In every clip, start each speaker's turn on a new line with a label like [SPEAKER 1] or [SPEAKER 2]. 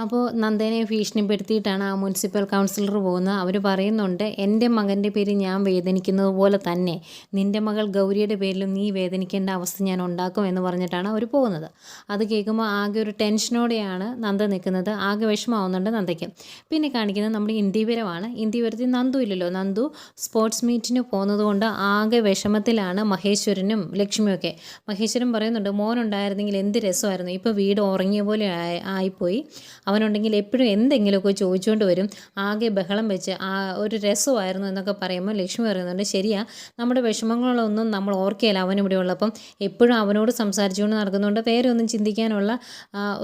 [SPEAKER 1] അപ്പോൾ നന്ദനെ ഭീഷണിപ്പെടുത്തിയിട്ടാണ് ആ municipal councillor പോകുന്നത്. അവർ പറയുന്നുണ്ട് എന്റെ മകന്റെ പേര് ഞാൻ വേദനിക്കുന്നത് പോലെ തന്നെ. നിന്റെ മകൾ ഗൗരിയുടെ പേരിലും നീ വേദനിക്കേണ്ട അവസ്ഥ ഞാൻ ഉണ്ടാക്കും എന്ന് പറഞ്ഞിട്ടാണ് അവർ പോകുന്നത്. അത് കേൾക്കുമ്പോൾ ആകെ ഒരു ടെൻഷനോടെയാണ് നന്ദ നിൽക്കുന്നത്. ആകെ വിഷമാവുന്നുണ്ട് നന്ദയ്ക്ക്. പിന്നെ കാണിക്കുന്നത് നമ്മുടെ ഇന്ത്യപുരമാണ് ഇന്ത്യപുരത്തിൽ നന്ദു ഇല്ലല്ലോ. നന്ദു സ്പോർട്സ് മീറ്റിന് പോകുന്നത് കൊണ്ട് ആകെ വിഷമത്തിലാണ് മഹേശ്വരനും ലക്ഷ്മിയൊക്കെ മഹേശ്വരൻ പറയുന്നുണ്ട് മോനുണ്ടായിരുന്നെങ്കിൽ എന്ത് രസമായിരുന്നു. ഇപ്പോൾ വീട് ഉറങ്ങിയ പോലെ ആയി- ആയിപ്പോയി. അവനുണ്ടെങ്കിൽ എപ്പോഴും എന്തെങ്കിലുമൊക്കെ ചോദിച്ചുകൊണ്ട് വരും. ആകെ ബഹളം വെച്ച് ആ ഒരു രസമായിരുന്നു എന്നൊക്കെ പറയുമ്പോൾ ലക്ഷ്മി പറയുന്നുണ്ട് ശരിയാ നമ്മുടെ വിഷമങ്ങളൊന്നും നമ്മൾ ഓർക്കുകയില്ല അവനിവിടെ ഉള്ളപ്പം. എപ്പോഴും അവനോട് സംസാരിച്ചുകൊണ്ട് നടക്കുന്നുണ്ട് വേറെ ഒന്നും ചിന്തിക്കാനുള്ള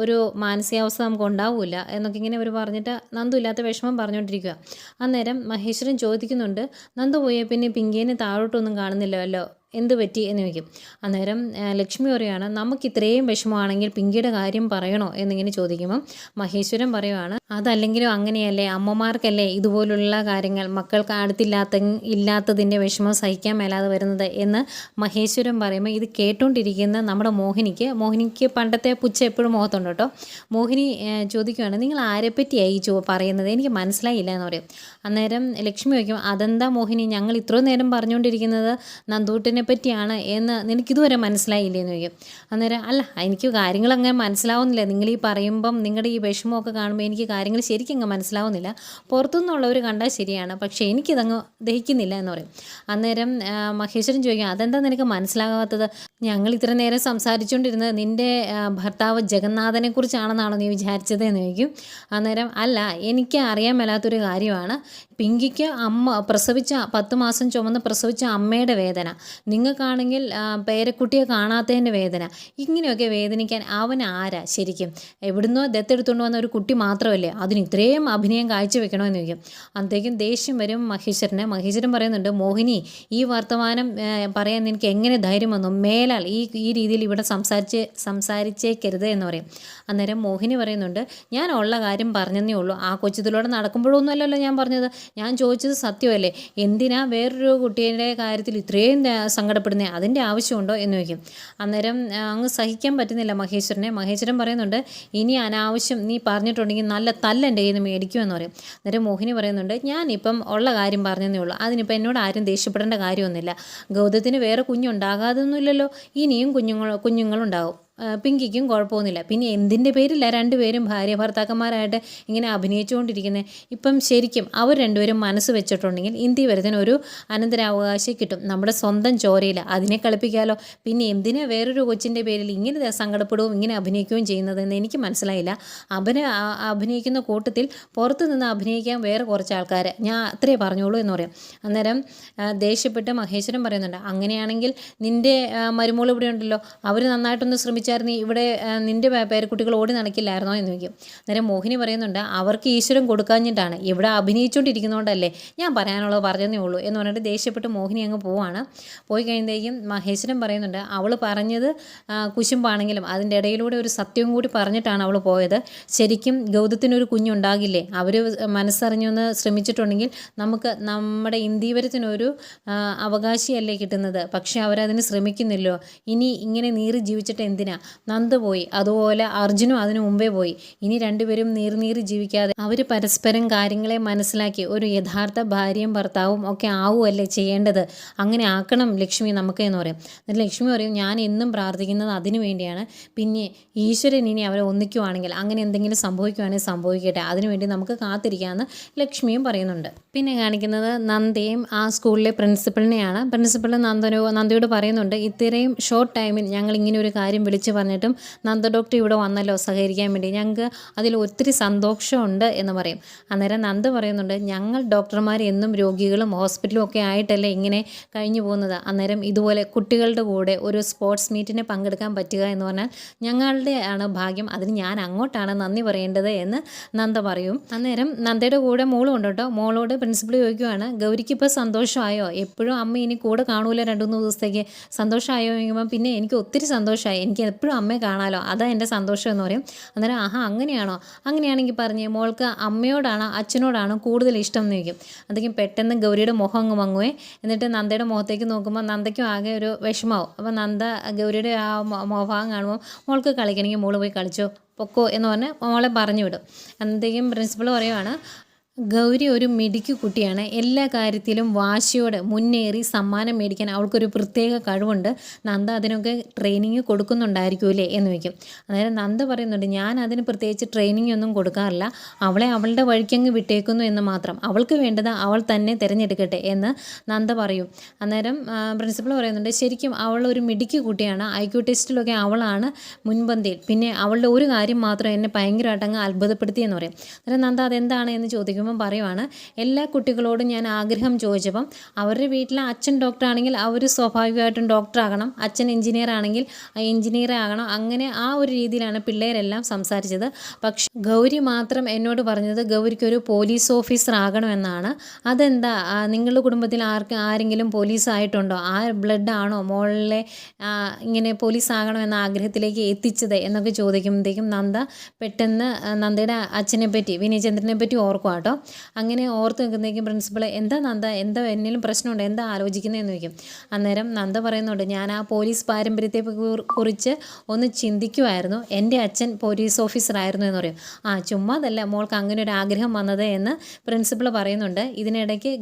[SPEAKER 1] ഒരു മാനസികാവസ്ഥ നമുക്ക് ഉണ്ടാവില്ല എന്നൊക്കെ ഇങ്ങനെ അവർ പറഞ്ഞിട്ട് നന്ദു ഇല്ലാത്ത വിഷമം പറഞ്ഞുകൊണ്ടിരിക്കുക അന്നേരം മഹേശ്വരൻ ചോദിക്കുന്നുണ്ട് നന്ദു പോയ പിന്നെ പിങ്കേനെ താഴോട്ടൊന്നും കാണുന്നില്ലല്ലോ. എന്ത് പറ്റി എന്ന് ചോദിക്കും. അന്നേരം ലക്ഷ്മി പറയുകയാണ് നമുക്ക് ഇത്രയും വിഷമമാണെങ്കിൽ പിങ്കിയുടെ കാര്യം പറയണോ? എന്നിങ്ങനെ ചോദിക്കുമ്പം മഹേശ്വരൻ പറയുവാണ് അതല്ലെങ്കിലും അങ്ങനെയല്ലേ അമ്മമാർക്കല്ലേ ഇതുപോലുള്ള കാര്യങ്ങൾ മക്കൾക്ക് അടുത്തില്ലാത്ത ഇല്ലാത്തതിന്റെ വിഷമം സഹിക്കാൻ മേലാതെ വരുന്നത്? എന്ന് മഹേശ്വരൻ പറയുമ്പോൾ ഇത് കേട്ടുകൊണ്ടിരിക്കുന്ന നമ്മുടെ മോഹിനിക്ക് മോഹിനിക്ക് പണ്ടത്തെ പുച്ഛ എപ്പോഴും മുഖത്തുണ്ട് കേട്ടോ. മോഹിനി ചോദിക്കുകയാണ് നിങ്ങൾ ആരെപ്പറ്റിയായി ചോ പറയുന്നത്? എനിക്ക് മനസ്സിലായില്ല എന്ന് പറയും. അന്നേരം ലക്ഷ്മി ചോദിക്കും അതെന്താ മോഹിനി ഞങ്ങൾ ഇത്രയും നേരം പറഞ്ഞുകൊണ്ടിരിക്കുന്നത് നന്ദൂട്ടിനെ പറ്റിയാണ് എന്ന് നിനക്കിതുവരെ മനസ്സിലായില്ലേ എന്ന് ചോദിക്കും. അന്നേരം അല്ല എനിക്ക് കാര്യങ്ങൾ അങ്ങനെ മനസ്സിലാവുന്നില്ല. നിങ്ങൾ ഈ പറയുമ്പം നിങ്ങളുടെ ഈ വിഷമമൊക്കെ കാണുമ്പോൾ എനിക്ക് കാര്യങ്ങൾ ശരിക്കും അങ്ങ് മനസ്സിലാവുന്നില്ല. പുറത്തുനിന്നുള്ളവർ കണ്ടാൽ ശരിയാണ് പക്ഷേ എനിക്കിതങ്ങ് ദഹിക്കുന്നില്ല എന്ന് പറയും. അന്നേരം മഹേശ്വരൻ ചോദിക്കും അതെന്താ നിനക്ക് മനസ്സിലാകാത്തത്? ഞങ്ങൾ ഇത്ര നേരം സംസാരിച്ചുകൊണ്ടിരുന്നത് നിന്റെ ഭർത്താവ് ജഗന്നാഥനെ കുറിച്ചാണെന്നാണോ നീ വിചാരിച്ചത് എന്ന് ചോദിക്കും. അന്നേരം അല്ല എനിക്ക് അറിയാൻ മേലാത്തൊരു കാര്യമാണ്. പിങ്കിക്ക് അമ്മ പ്രസവിച്ച പത്ത് മാസം ചുമന്ന് പ്രസവിച്ച അമ്മയുടെ വേദന. നിങ്ങൾക്കാണെങ്കിൽ പേരക്കുട്ടിയെ കാണാത്തതിന്റെ വേദന. ഇങ്ങനെയൊക്കെ വേദനിക്കാൻ അവൻ ആരാ ശരിക്കും? എവിടുന്നോ ദത്തെടുത്തുകൊണ്ട് വന്ന ഒരു കുട്ടി മാത്രമല്ലേ അതിന് ഇത്രയും അഭിനയം കാഴ്ചവെക്കണമെന്ന് ചോദിക്കും. അന്നത്തേക്കും ദേഷ്യം വരും മഹേശ്വരന്. മഹേശ്വരൻ പറയുന്നുണ്ട് മോഹിനി ഈ വർത്തമാനം പറയാൻ നിനക്ക് എങ്ങനെ ധൈര്യം വന്നു? മേലാൽ ഈ ഈ രീതിയിൽ ഇവിടെ സംസാരിച്ച് സംസാരിച്ചേക്കരുത് എന്ന് പറയും. അന്നേരം മോഹിനി പറയുന്നുണ്ട് ഞാൻ ഉള്ള കാര്യം പറഞ്ഞതേ ഉള്ളൂ. ആ കൊച്ചിതിലൂടെ നടക്കുമ്പോഴൊന്നും അല്ലല്ലോ ഞാൻ പറഞ്ഞത്. ഞാൻ ചോദിച്ചത് സത്യമല്ലേ? എന്തിനാ വേറൊരു കുട്ടീന്റെ കാര്യത്തിൽ ഇത്രയും സങ്കടപ്പെടുന്നത് അതിന്റെ ആവശ്യമുണ്ടോ എന്ന് ചോദിക്കും. അന്നേരം അങ്ങ് സഹിക്കാൻ പറ്റുന്നില്ല മഹേശ്വരനെ. മഹേശ്വരൻ പറയുന്നുണ്ട് ഇനി അനാവശ്യം നീ പറഞ്ഞിട്ടുണ്ടെങ്കിൽ നല്ല തല്ലെന്റെ കയ്യിൽ നിന്ന് മേടിക്കുമെന്ന് പറയും. അന്നേരം മോഹിനി പറയുന്നുണ്ട് ഞാനിപ്പം ഉള്ള കാര്യം പറഞ്ഞതേ ഉള്ളൂ. അതിനിപ്പോൾ എന്നോട് ആരും ദേഷ്യപ്പെടേണ്ട കാര്യമൊന്നുമില്ല. ഗൗതത്തിന് വേറെ കുഞ്ഞുണ്ടാകാതൊന്നുമില്ലല്ലോ. ഇനിയും കുഞ്ഞുങ്ങൾ കുഞ്ഞുങ്ങളുണ്ടാവും. ആ, പിങ്കിക്കും കുഴപ്പമൊന്നുമില്ല. പിന്നെ എന്തിന്റെ പേരില്ല രണ്ടുപേരും ഭാര്യ ഭർത്താക്കന്മാരായിട്ട് ഇങ്ങനെ അഭിനയിച്ചുകൊണ്ടിരിക്കുന്നത് ഇപ്പം ശരിക്കും അവർ രണ്ടുപേരും മനസ്സ് വെച്ചിട്ടുണ്ടെങ്കിൽ ഇന്ത്യ വരുന്നതിന് ഒരു അനന്തരാവകാശം കിട്ടും. നമ്മുടെ സ്വന്തം ചോരയിൽ അതിനെ കളിപ്പിക്കാലോ. പിന്നെ എന്തിനാ വേറൊരു കൊച്ചിന്റെ പേരിൽ ഇങ്ങനെ സങ്കടപ്പെടുകയും ഇങ്ങനെ അഭിനയിക്കുകയും ചെയ്യുന്നതെന്ന് എനിക്ക് മനസ്സിലായില്ല. അവന് അഭിനയിക്കുന്ന കൂട്ടത്തിൽ പുറത്ത് നിന്ന് അഭിനയിക്കാൻ വേറെ കുറച്ച് ആൾക്കാർ ഞാൻ അത്രേ പറഞ്ഞോളൂ എന്ന് പറയും. അന്നേരം ദേഷ്യപ്പെട്ട് മഹേശ്വരൻ പറയുന്നുണ്ട് അങ്ങനെയാണെങ്കിൽ നിന്റെ മരുമോൾ ഇവിടെ ഉണ്ടല്ലോ. അവർ നന്നായിട്ടൊന്ന് ശ്രമിച്ചായിരുന്നു ഇവിടെ നിന്റെ കുട്ടികൾ പേരക്കുട്ടികൾ ഓടി നടക്കില്ലായിരുന്നോ? എന്ന് ചോദിക്കും. അന്നേരം മോഹിനി പറയുന്നുണ്ട് അവർക്ക് ഈശ്വരൻ കൊടുക്കാഞ്ഞിട്ടാണ്. ഇവിടെ അഭിനയിച്ചുകൊണ്ടിരിക്കുന്നതുകൊണ്ടല്ലേ ഞാൻ പറയാനുള്ളത് പറഞ്ഞതേ ഉള്ളൂ എന്ന് പറഞ്ഞിട്ട് ദേഷ്യപ്പെട്ട് മോഹിനി അങ്ങ് പോവാണ്. പോയി കഴിയുമ്പോഴേക്കും മഹേശ്വരൻ പറയുന്നുണ്ട് അവൾ പറഞ്ഞത് കുശുമ്പാണെങ്കിലും അതിന്റെ ഇടയിലൂടെ ഒരു സത്യവും കൂടി പറഞ്ഞിട്ടാണ് അവൾ പോയത്. ശരിക്കും ഗൗതത്തിനൊരു കുഞ്ഞുണ്ടാകില്ലേ? അവർ മനസ്സറിഞ്ഞൊന്ന് ശ്രമിച്ചിട്ടുണ്ടെങ്കിൽ നമുക്ക് നമ്മുടെ ഇന്ത്യവരത്തിനൊരു ആ, അവകാശിയല്ലേ കിട്ടുന്നത്. പക്ഷേ അവരതിന് ശ്രമിക്കുന്നില്ലോ. ഇനി ഇങ്ങനെ നീറി ജീവിച്ചിട്ട് എന്തിനാ? നന്ദ പോയി. അതുപോലെ അർജുനും അതിനു മുമ്പേ പോയി. ഇനി രണ്ടുപേരും നീറി നീറി ജീവിക്കാതെ അവർ പരസ്പരം കാര്യങ്ങളെ മനസ്സിലാക്കി ഒരു യഥാർത്ഥ ഭാര്യയും ഭർത്താവും ഒക്കെ ആവുമല്ലേ ചെയ്യേണ്ടത്? അങ്ങനെ ആക്കണം ലക്ഷ്മി നമുക്ക് എന്ന് പറയും. ലക്ഷ്മി പറയും ഞാൻ എന്നും പ്രാർത്ഥിക്കുന്നത് അതിനു വേണ്ടിയാണ്. പിന്നെ ഈശ്വരൻ ഇനി അവരെ ഒന്നിക്കുവാണെങ്കിൽ അങ്ങനെ എന്തെങ്കിലും സംഭവിക്കുവാണെങ്കിൽ സംഭവിക്കട്ടെ. അതിനുവേണ്ടി നമുക്ക് കാത്തിരിക്കാമെന്ന് ലക്ഷ്മിയും പറയുന്നുണ്ട്. പിന്നെ കാണിക്കുന്നത് നന്ദയും ആ സ്കൂളിലെ പ്രിൻസിപ്പളിനെയാണ്. പ്രിൻസിപ്പൾ നന്ദനോ നന്ദയോട് പറയുന്നുണ്ട് ഇത്രയും ഷോർട്ട് ടൈമിൽ ഞങ്ങൾ ഇങ്ങനെ ഒരു കാര്യം വിളിച്ചു പറഞ്ഞിട്ടും നന്ദ ഡോക്ടർ ഇവിടെ വന്നല്ലോ സഹകരിക്കാൻ വേണ്ടി. ഞങ്ങൾക്ക് അതിൽ ഒത്തിരി സന്തോഷമുണ്ട് എന്ന് പറയും. അന്നേരം നന്ദ പറയുന്നുണ്ട് ഞങ്ങൾ ഡോക്ടർമാർ എന്നും രോഗികളും ഹോസ്പിറ്റലും ഒക്കെ ആയിട്ടല്ലേ ഇങ്ങനെ കഴിഞ്ഞു പോകുന്നത്. അന്നേരം ഇതുപോലെ കുട്ടികളുടെ കൂടെ ഒരു സ്പോർട്സ് മീറ്റിന് പങ്കെടുക്കാൻ പറ്റുക എന്ന് പറഞ്ഞാൽ ഞങ്ങളുടെ ആണ് ഭാഗ്യം. അതിന് ഞാൻ അങ്ങോട്ടാണ് നന്ദി പറയേണ്ടത് എന്ന് നന്ദ പറയും. അന്നേരം നന്ദയുടെ കൂടെ മോളും ഉണ്ട് കേട്ടോ. മോളോട് പ്രിൻസിപ്പൾ ചോദിക്കുവാണ് ഗൗരിക്ക് ഇപ്പോൾ സന്തോഷമായോ? എപ്പോഴും അമ്മ ഇനി കൂടെ കാണൂല രണ്ടു മൂന്ന് ദിവസത്തേക്ക്. സന്തോഷമായോ? പിന്നെ എനിക്ക് ഒത്തിരി സന്തോഷമായി. എനിക്ക് എപ്പോഴും അമ്മയെ കാണാമല്ലോ അതാ എന്റെ സന്തോഷം എന്ന് പറയും. അന്നേരം ആഹാ അങ്ങനെയാണോ? അങ്ങനെയാണെങ്കിൽ പറഞ്ഞ് മോൾക്ക് അമ്മയോടാണ് അച്ഛനോടാണ് കൂടുതൽ ഇഷ്ടം എന്ന് ചോദിക്കും. അതൊക്കെ പെട്ടെന്ന് ഗൗരിയുടെ മുഖം അങ്ങ് മങ്ങുവേ. എന്നിട്ട് നന്ദയുടെ മുഖത്തേക്ക് നോക്കുമ്പോൾ നന്ദയ്ക്കും ആകെ ഒരു വിഷമാവും അപ്പോൾ നന്ദ ഗൗരിയുടെ ആ മുഖം കാണുമ്പോൾ മോൾക്ക് കളിക്കണമെങ്കിൽ മോൾ പോയി കളിച്ചോ പൊക്കോ എന്ന് പറഞ്ഞ് മോളെ പറഞ്ഞു വിടും. അന്നത്തേക്കും പ്രിൻസിപ്പൾ പറയുവാണ് ഗൗരി ഒരു മിടുക്കി കുട്ടിയാണ്. എല്ലാ കാര്യത്തിലും വാശിയോടെ മുന്നേറി സമ്മാനം മേടിക്കാൻ അവൾക്കൊരു പ്രത്യേക കഴിവുണ്ട്. നന്ദ അതിനൊക്കെ ട്രെയിനിങ് കൊടുക്കുന്നുണ്ടായിരിക്കൂലേ എന്ന് വയ്ക്കും അന്നേരം നന്ദ പറയുന്നുണ്ട് ഞാൻ അതിന് പ്രത്യേകിച്ച് ട്രെയിനിങ് ഒന്നും കൊടുക്കാറില്ല. അവളെ അവളുടെ വഴിക്കങ്ങ് വിട്ടേക്കുന്നു എന്ന് മാത്രം. അവൾക്ക് വേണ്ടത് അവൾ തന്നെ തിരഞ്ഞെടുക്കട്ടെ എന്ന് നന്ദ പറയും. അന്നേരം പ്രിൻസിപ്പൾ പറയുന്നുണ്ട് ശരിക്കും അവൾ ഒരു മിടുക്കി കുട്ടിയാണ്. ഐ ക്യു ടെസ്റ്റിലൊക്കെ അവളാണ് മുൻപന്തിയിൽ. പിന്നെ അവളുടെ ഒരു കാര്യം മാത്രം എന്നെ ഭയങ്കരമായിട്ട് അങ്ങ് അത്ഭുതപ്പെടുത്തിയെന്ന് പറയും. അന്നേരം നന്ദ അതെന്താണ് എന്ന് ചോദിക്കുമ്പം പറയുവാണ് എല്ലാ കുട്ടികളോടും ഞാൻ ആഗ്രഹം ചോദിച്ചപ്പം അവരുടെ വീട്ടിലെ അച്ഛൻ ഡോക്ടർ ആണെങ്കിൽ അവർ സ്വാഭാവികമായിട്ടും ഡോക്ടർ ആകണം അച്ഛൻ എഞ്ചിനീയർ ആണെങ്കിൽ എഞ്ചിനീയർ ആകണം. അങ്ങനെ ആ ഒരു രീതിയിലാണ് പിള്ളേരെല്ലാം സംസാരിച്ചത്. പക്ഷെ ഗൗരി മാത്രം എന്നോട് പറഞ്ഞത് ഗൗരിക്ക് ഒരു പോലീസ് ഓഫീസർ ആകണമെന്നാണ് അതെന്താ? നിങ്ങളുടെ കുടുംബത്തിൽ ആർക്ക് ആരെങ്കിലും പോലീസ് ആയിട്ടുണ്ടോ ആ ബ്ലഡ് ആണോ മോളിലെ ഇങ്ങനെ പോലീസ് ആകണമെന്ന ആഗ്രഹത്തിലേക്ക് എത്തിച്ചത് എന്നൊക്കെ ചോദിക്കുമ്പോഴത്തേക്കും നന്ദ പെട്ടെന്ന് നന്ദയുടെ അച്ഛനെ പറ്റി വിനയചന്ദ്രനെ പറ്റി ഓർക്കും കേട്ടോ അങ്ങനെ ഓർത്ത് നിൽക്കുന്നേക്കും പ്രിൻസിപ്പൾ എന്താ നന്ദ? എന്താ എന്തെങ്കിലും പ്രശ്നമുണ്ടോ? എന്താ ആലോചിക്കുന്നതെന്ന് ചോദിക്കും. അന്നേരം നന്ദ പറയുന്നുണ്ട് ഞാൻ ആ പോലീസ് പാരമ്പര്യത്തെ കുറിച്ച് ഒന്ന് ചിന്തിക്കുമായിരുന്നു എന്റെ അച്ഛൻ പോലീസ് ഓഫീസറായിരുന്നു എന്ന് പറയും. ആ ചുമ്മാതല്ല മോൾക്ക് അങ്ങനെ ഒരു ആഗ്രഹം വന്നത് എന്ന് പ്രിൻസിപ്പൾ പറയുന്നുണ്ട്. ഇതിനിടയ്ക്ക്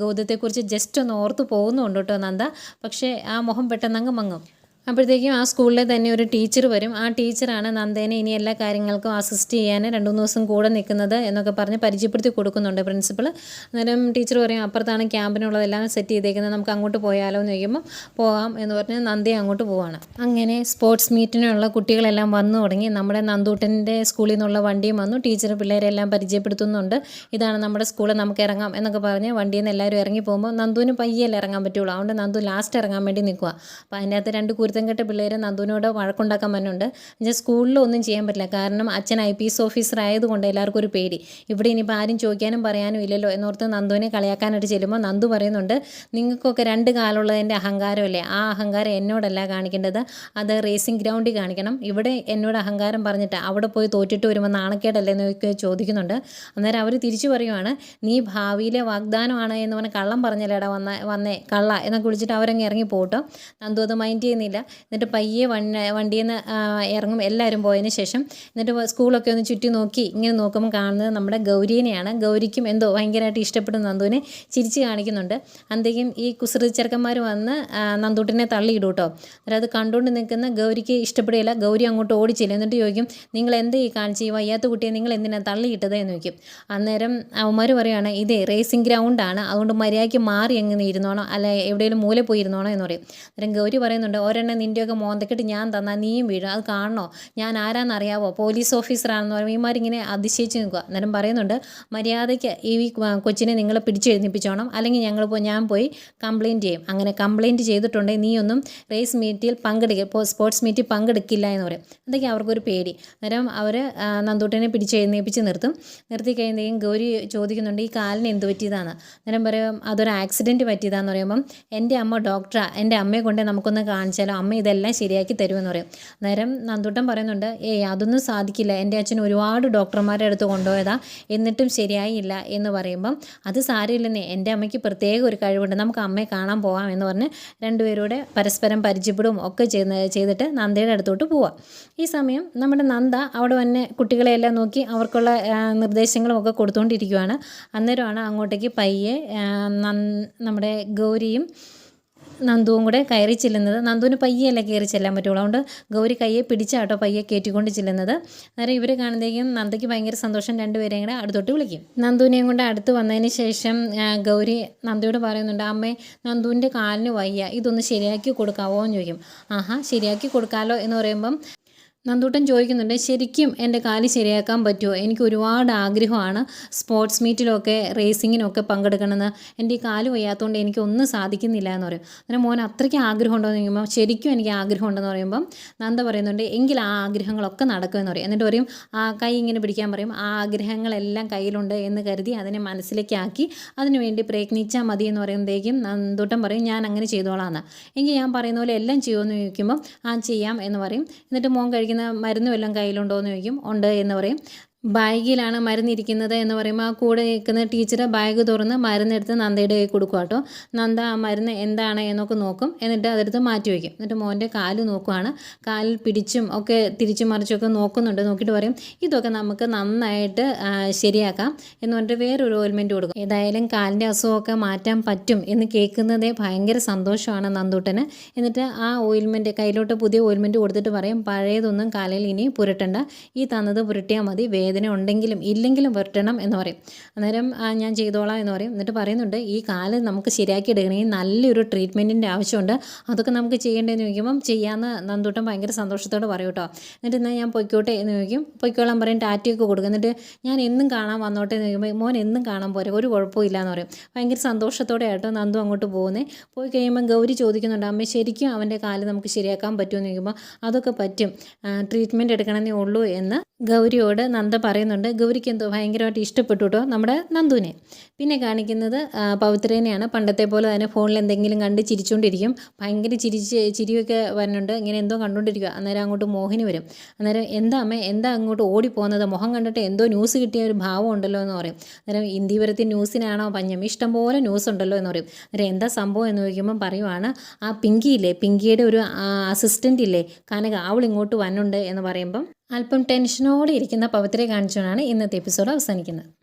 [SPEAKER 1] ഗൗതത്തെക്കുറിച്ച് ജസ്റ്റ് ഒന്ന് ഓർത്ത് പോകുന്നുണ്ട് കേട്ടോ നന്ദ. പക്ഷേ ആ മുഖം പെട്ടെന്നങ്ങ് മങ്ങും. അപ്പോഴത്തേക്കും ആ സ്കൂളിലെ തന്നെ ഒരു ടീച്ചർ വരും. ആ ടീച്ചറാണ് നന്ദേനെ ഇനി എല്ലാ കാര്യങ്ങൾക്കും അസിസ്റ്റ് ചെയ്യാൻ രണ്ട് മൂന്ന് ദിവസം കൂടെ നിൽക്കുന്നത് എന്നൊക്കെ പറഞ്ഞ് പരിചയപ്പെടുത്തി കൊടുക്കുന്നുണ്ട് പ്രിൻസിപ്പൾ അന്നേരം ടീച്ചർ പറയും അപ്പുറത്താണ് ക്യാമ്പിനുള്ളതെല്ലാം സെറ്റ് ചെയ്തേക്കുന്നത്. നമുക്ക് അങ്ങോട്ട് പോയാലോ? എന്ന് ചോദിക്കുമ്പോൾ പോകാം എന്ന് പറഞ്ഞ് നന്ദി അങ്ങോട്ട് പോവാണ്. അങ്ങനെ സ്പോർട്സ് മീറ്റിനുള്ള കുട്ടികളെല്ലാം വന്നു തുടങ്ങി. നമ്മുടെ നന്ദൂട്ടന്റെ സ്കൂളിൽ നിന്നുള്ള വണ്ടിയും വന്നു. ടീച്ചർ പിള്ളേരെല്ലാം പരിചയപ്പെടുത്തുന്നുണ്ട്. ഇതാണ് നമ്മുടെ സ്കൂൾ നമുക്ക് ഇറങ്ങാം എന്നൊക്കെ പറഞ്ഞ് വണ്ടിയിൽ നിന്ന് എല്ലാവരും ഇറങ്ങി പോകുമ്പോൾ നന്ദുവിന് പയ്യല്ലേ ഇറങ്ങാൻ പറ്റുള്ളൂ. അതുകൊണ്ട് നന്ദു ലാസ്റ്റ് ഇറങ്ങാൻ വേണ്ടി നിൽക്കുക അപ്പോൾ അതിന്റെ അകത്ത് രണ്ട് കുരുത്തം കെട്ട പിള്ളേരെ നന്ദുവിനോട് വഴക്കുണ്ടാക്കാൻ പറ്റുന്നുണ്ട് എന്നുവെച്ചാൽ സ്കൂളിലൊന്നും ചെയ്യാൻ പറ്റില്ല. കാരണം അച്ഛൻ ഐ പി എസ് ഓഫീസർ ആയതുകൊണ്ട് എല്ലാവർക്കും ഒരു പേടി. ഇവിടെ ഇനിയിപ്പോൾ ആരും ചോദിക്കാനും പറയാനും ഇല്ലല്ലോ എന്നോർത്ത് നന്ദുവിനെ കളിയാക്കാനായിട്ട് ചെല്ലുമ്പോൾ നന്ദു പറയുന്നുണ്ട് നിങ്ങൾക്കൊക്കെ രണ്ട് കാലുള്ളതിന്റെ അഹങ്കാരമല്ലേ? ആ അഹങ്കാരം എന്നോടല്ല കാണിക്കേണ്ടത്. അത് റേസിംഗ് ഗ്രൗണ്ടിൽ കാണിക്കണം. ഇവിടെ എന്നോട് അഹങ്കാരം പറഞ്ഞിട്ട് അവിടെ പോയി തോറ്റിട്ട് വരുമ്പോൾ നാണക്കേടല്ലേ? എന്ന് ചോദിക്കുന്നുണ്ട്. അന്നേരം അവർ തിരിച്ചു പറയുവാണ് നീ ഭാവിയിലെ വാഗ്ദാനമാണ് എന്ന് പറഞ്ഞാൽ കള്ളം പറഞ്ഞല്ലേടാ വന്ന വന്നേ കള്ള എന്നൊക്കെ വിളിച്ചിട്ട് അവരങ്ങ് ഇറങ്ങി പോട്ടോ നന്ദു അത് മൈൻഡ് ചെയ്യുന്നില്ല. എന്നിട്ട് പയ്യെ വണ്ണ വണ്ടിയിൽ നിന്ന് ഇറങ്ങും എല്ലാവരും പോയതിന് ശേഷം. എന്നിട്ട് സ്കൂളൊക്കെ ഒന്ന് ചുറ്റി നോക്കി. ഇങ്ങനെ നോക്കുമ്പോൾ കാണുന്നത് നമ്മുടെ ഗൗരീനെയാണ്. ഗൗരിക്കും എന്തോ ഭയങ്കരമായിട്ട് ഇഷ്ടപ്പെടുന്ന നന്ദുവിനെ ചിരിച്ച് കാണിക്കുന്നുണ്ട്. അന്തേക്കും ഈ കുസൃതി ചെറുക്കന്മാർ വന്ന് നന്ദൂട്ടിനെ തള്ളിയിടും കേട്ടോ. എന്നിട്ട് അത് കണ്ടുകൊണ്ട് നിൽക്കുന്ന ഗൗരിക്ക് ഇഷ്ടപ്പെടുകയില്ല ഗൗരി അങ്ങോട്ട് ഓടിച്ചില്ല. എന്നിട്ട് ചോദിക്കും നിങ്ങൾ എന്ത് ഈ കാണിച്ച്? ഈ വയ്യാത്ത കുട്ടിയെ നിങ്ങൾ എന്തിനാണ് തള്ളിയിട്ടത്? എന്ന് ചോദിക്കും. അന്നേരം അവന്മാർ പറയുകയാണ് ഇതേ റേസിംഗ് ഗ്രൗണ്ടാണ് അതുകൊണ്ട് മര്യാദയ്ക്ക് മാറി എങ്ങനെ ഇരുന്നോണോ. അല്ല എവിടെയെങ്കിലും മൂല പോയി ഇരുന്നോണോ എന്ന് പറയും. അന്നേരം ഗൗരി പറയുന്നുണ്ട് ഒരെണ്ണം നിന്റെയൊക്കെ മോന്തക്കെട്ട് ഞാൻ തന്നാൽ നീയും വീഴും. അത് കാണണോ? ഞാൻ ആരാന്നറിയാവോ? പോലീസ് ഓഫീസറാണെന്ന് പറയുമ്പോൾ ഇമാരിങ്ങനെ അതിശയിച്ച് നിൽക്കുക അന്നേരം പറയുന്നുണ്ട് മര്യാദയ്ക്ക് ഈ കൊച്ചിനെ നിങ്ങൾ പിടിച്ചെഴുന്നിപ്പിച്ചോണം അല്ലെങ്കിൽ ഞങ്ങൾ ഞാൻ പോയി കംപ്ലയിന്റ് ചെയ്യും. അങ്ങനെ കംപ്ലയിന്റ് ചെയ്തിട്ടുണ്ടെങ്കിൽ നീയൊന്നും റേസ് മീറ്റിൽ പങ്കെടുക്കുക സ്പോർട്സ് മീറ്റിൽ പങ്കെടുക്കില്ല എന്ന് പറയും. അതൊക്കെ അവർക്കൊരു പേടി. അന്നേരം അവർ നന്ദൂട്ടനെ പിടിച്ചെഴുന്നേപ്പിച്ച് നിർത്തും. നിർത്തി കഴിയുമ്പോഴേക്കും ഗൗരി ചോദിക്കുന്നുണ്ട് ഈ കാലിന് എന്ത് പറ്റിയതാണ് അന്നേരം പറയും അതൊരു ആക്സിഡന്റ് പറ്റിയതാന്ന് പറയുമ്പം എന്റെ അമ്മ ഡോക്ടറാണ് എന്റെ അമ്മയെ കൊണ്ടേ നമുക്കൊന്ന് കാണിച്ചാലോ? അമ്മ ഇതെല്ലാം ശരിയാക്കി തരുമെന്ന് പറയും. നേരം നന്ദുട്ടൻ പറയുന്നുണ്ട് ഏയ് അതൊന്നും സാധിക്കില്ല. എന്റെ അച്ഛൻ ഒരുപാട് ഡോക്ടർമാരുടെ അടുത്ത് കൊണ്ടുപോയതാ. എന്നിട്ടും ശരിയായില്ല എന്ന് പറയുമ്പം അത് സാരമില്ലെന്നേ. എന്റെ അമ്മയ്ക്ക് പ്രത്യേക ഒരു കഴിവുണ്ട്. നമുക്ക് അമ്മയെ കാണാൻ പോകാം എന്ന് പറഞ്ഞ് രണ്ടുപേരൂടെ പരസ്പരം പരിചയപ്പെടും ഒക്കെ ചെയ്യുന്ന ചെയ്തിട്ട് നന്ദയുടെ അടുത്തോട്ട് പോവാം. ഈ സമയം നമ്മുടെ നന്ദ അവിടെ വന്നെ കുട്ടികളെയെല്ലാം നോക്കി അവർക്കുള്ള നിർദ്ദേശങ്ങളും ഒക്കെ കൊടുത്തുകൊണ്ടിരിക്കുകയാണ് അന്നേരമാണ് അങ്ങോട്ടേക്ക് പയ്യെ നമ്മുടെ ഗൗരിയും നന്ദുവും കൂടെ കയറി ചെല്ലുന്നത്. നന്ദുവിന് പയ്യല്ല കയറി ചെല്ലാൻ പറ്റുള്ളൂ. അതുകൊണ്ട് ഗൗരി കയ്യെ പിടിച്ചാട്ടോ പയ്യെ കയറ്റിക്കൊണ്ട് ചെല്ലുന്നത്. അന്നേരം ഇവർ കാണുന്നതേക്കും നന്ദയ്ക്ക് ഭയങ്കര സന്തോഷം. രണ്ടുപേരെയും കൂടെ അടുത്തോട്ട് വിളിക്കും. നന്ദുവിനെയും കൊണ്ട് അടുത്ത് വന്നതിന് ശേഷം ഗൗരി നന്ദിയോട് പറയുന്നുണ്ട് അമ്മേ നന്ദുവിന്റെ കാലിന് വയ്യ. ഇതൊന്ന് ശരിയാക്കി കൊടുക്കാവോ? എന്ന് ചോദിക്കും. ആഹാ ശരിയാക്കി കൊടുക്കാമല്ലോ എന്ന് പറയുമ്പം നന്ദൂട്ടൻ ചോദിക്കുന്നുണ്ട് ശരിക്കും എന്റെ കാലി ശരിയാക്കാൻ പറ്റുമോ? എനിക്ക് ഒരുപാട് ആഗ്രഹമാണ് സ്പോർട്സ് മീറ്റിലൊക്കെ റേസിങ്ങിനൊക്കെ പങ്കെടുക്കണമെന്ന്. എന്റെ ഈ കാൽ വയ്യാത്തതുകൊണ്ട് എനിക്കൊന്നും സാധിക്കുന്നില്ല എന്ന് പറയും. അങ്ങനെ മോൻ അത്രയ്ക്ക് ആഗ്രഹം ഉണ്ടോ എന്ന് ചോദിക്കുമ്പോൾ ശരിക്കും എനിക്ക് ആഗ്രഹം ഉണ്ടെന്ന് പറയുമ്പം നന്ദ പറയുന്നുണ്ട് എങ്കിൽ ആ ആഗ്രഹങ്ങളൊക്കെ നടക്കുമെന്ന് പറയും. എന്നിട്ട് പറയും ആ കൈ ഇങ്ങനെ പിടിക്കാൻ പറയും. ആ ആഗ്രഹങ്ങളെല്ലാം കയ്യിലുണ്ട് എന്ന് കരുതി അതിനെ മനസ്സിലേക്കാക്കി അതിനുവേണ്ടി പ്രയത്നിച്ചാൽ മതി എന്ന് പറയുമ്പോഴത്തേക്കും നന്ദൂട്ടൻ പറയും ഞാൻ അങ്ങനെ ചെയ്തോളാം എന്ന് എങ്കിൽ ഞാൻ പറയുന്ന പോലെ എല്ലാം ചെയ്യുമെന്ന് ചോദിക്കുമ്പോൾ ആ ചെയ്യാം എന്ന് പറയും. എന്നിട്ട് മോൻ കഴിക്കുന്ന മരുന്ന് വല്ലതും കയ്യിലുണ്ടോ എന്ന് ചോദിക്കും ഉണ്ട് എന്ന് പറയും. ബാഗിലാണ് മരുന്നിരിക്കുന്നത് എന്ന് പറയുമ്പോൾ ആ കൂടെ നിൽക്കുന്ന ടീച്ചർ ബാഗ് തുറന്ന് മരുന്നെടുത്ത് നന്ദയുടെ കൈ കൊടുക്കുക കേട്ടോ. നന്ദ ആ മരുന്ന് എന്താണ് എന്നൊക്കെ നോക്കും. എന്നിട്ട് അതെടുത്ത് മാറ്റി വയ്ക്കും. എന്നിട്ട് മോന്റെ കാൽ നോക്കുവാണ്. കാലിൽ പിടിച്ചും ഒക്കെ തിരിച്ചും മറിച്ചൊക്കെ നോക്കുന്നുണ്ട്. നോക്കിയിട്ട് പറയും ഇതൊക്കെ നമുക്ക് നന്നായിട്ട് ശരിയാക്കാം. എന്ന് പറഞ്ഞിട്ട് വേറൊരു ഓയിൽമെന്റ് കൊടുക്കും. ഏതായാലും കാലിന്റെ അസുഖമൊക്കെ മാറ്റാൻ പറ്റും എന്ന് കേൾക്കുന്നതേ ഭയങ്കര സന്തോഷമാണ് നന്ദൂട്ടന്. എന്നിട്ട് ആ ഓയിൽമെന്റ് കയ്യിലോട്ട് പുതിയ ഓയിൽമെന്റ് കൊടുത്തിട്ട് പറയും പഴയതൊന്നും കാലിൽ ഇനി പുരട്ടണ്ട. ഈ തന്നത് പുരട്ടിയാൽ മതി വേദന ഉണ്ടെങ്കിലും ഇല്ലെങ്കിലും വരട്ടണം എന്ന് പറയും. അന്നേരം ഞാൻ ചെയ്തോളാം എന്ന് പറയും. എന്നിട്ട് പറയുന്നുണ്ട് ഈ കാൽ നമുക്ക് ശരിയാക്കി എടുക്കണമെങ്കിൽ നല്ലൊരു ട്രീറ്റ്മെന്റിന്റെ ആവശ്യമുണ്ട്. അതൊക്കെ നമുക്ക് ചെയ്യേണ്ടതെന്ന് ചോദിക്കുമ്പം ചെയ്യാമെന്ന് നന്ദൂട്ടം ഭയങ്കര സന്തോഷത്തോടെ പറയും കേട്ടോ. എന്നിട്ട് എന്നാൽ ഞാൻ പൊയ്ക്കോട്ടെ എന്ന് ചോദിക്കും. പൊയ്ക്കോളാൻ പറയും ടാറ്റയൊക്കെ കൊടുക്കും. എന്നിട്ട് ഞാൻ എന്നും കാണാൻ വന്നോട്ടെ എന്ന് ചോദിക്കുമ്പോൾ മോൻ എന്നും കാണാൻ പോരെ ഒരു കുഴപ്പമില്ല എന്ന് പറയും. ഭയങ്കര സന്തോഷത്തോടെ ആട്ടോ നന്ദു അങ്ങോട്ട് പോകുന്നേ. പോയി കഴിയുമ്പോൾ ഗൗരി ചോദിക്കുന്നുണ്ട് അമ്മ ശരിക്കും അവന്റെ കാൽ നമുക്ക് ശരിയാക്കാൻ പറ്റുമെന്ന് ചോദിക്കുമ്പോൾ അതൊക്കെ പറ്റും. ട്രീറ്റ്മെന്റ് എടുക്കണമെന്നേ ഉള്ളൂ എന്ന് ഗൗരിയോട് നന്ദ പറയുന്നുണ്ട് ഗൗരിക്ക് എന്തോ ഭയങ്കരമായിട്ട് ഇഷ്ടപ്പെട്ടു കേട്ടോ നമ്മുടെ നന്ദുവിനെ. പിന്നെ കാണിക്കുന്നത് പവിത്രേനെയാണ്. പണ്ടത്തെ പോലെ തന്നെ ഫോണിൽ എന്തെങ്കിലും കണ്ട് ചിരിച്ചുകൊണ്ടിരിക്കും ഭയങ്കര ചിരിച്ച് ചിരിയൊക്കെ വരുന്നുണ്ട്. ഇങ്ങനെ എന്തോ കണ്ടുകൊണ്ടിരിക്കുക അന്നേരം അങ്ങോട്ട് മോഹിനി വരും. അന്നേരം എന്താ അമ്മേ എന്താ അങ്ങോട്ട് ഓടിപ്പോകുന്നത്? മുഖം കണ്ടിട്ട് എന്തോ ന്യൂസ് കിട്ടിയ ഒരു ഭാവം ഉണ്ടല്ലോ എന്ന് പറയും. അന്നേരം ഇന്ത്യപുരത്തെ ന്യൂസിനാണോ പഞ്ഞം? ഇഷ്ടംപോലെ ന്യൂസ് ഉണ്ടല്ലോ എന്ന് പറയും. അന്നേരം എന്താ സംഭവം എന്ന് ചോദിക്കുമ്പോൾ പറയുവാണ് ആ പിങ്കി ഇല്ലേ പിങ്കിയുടെ ഒരു അസിസ്റ്റന്റ് ഇല്ലേ കനക അവൾ ഇങ്ങോട്ട് വന്നുണ്ട് എന്ന് പറയുമ്പം അല്പം ടെൻഷനോടെ ഇരിക്കുന്ന പവിത്രയെ കാണിച്ചുകൊണ്ടാണ് ഇന്നത്തെ എപ്പിസോഡ് അവസാനിക്കുന്നത്.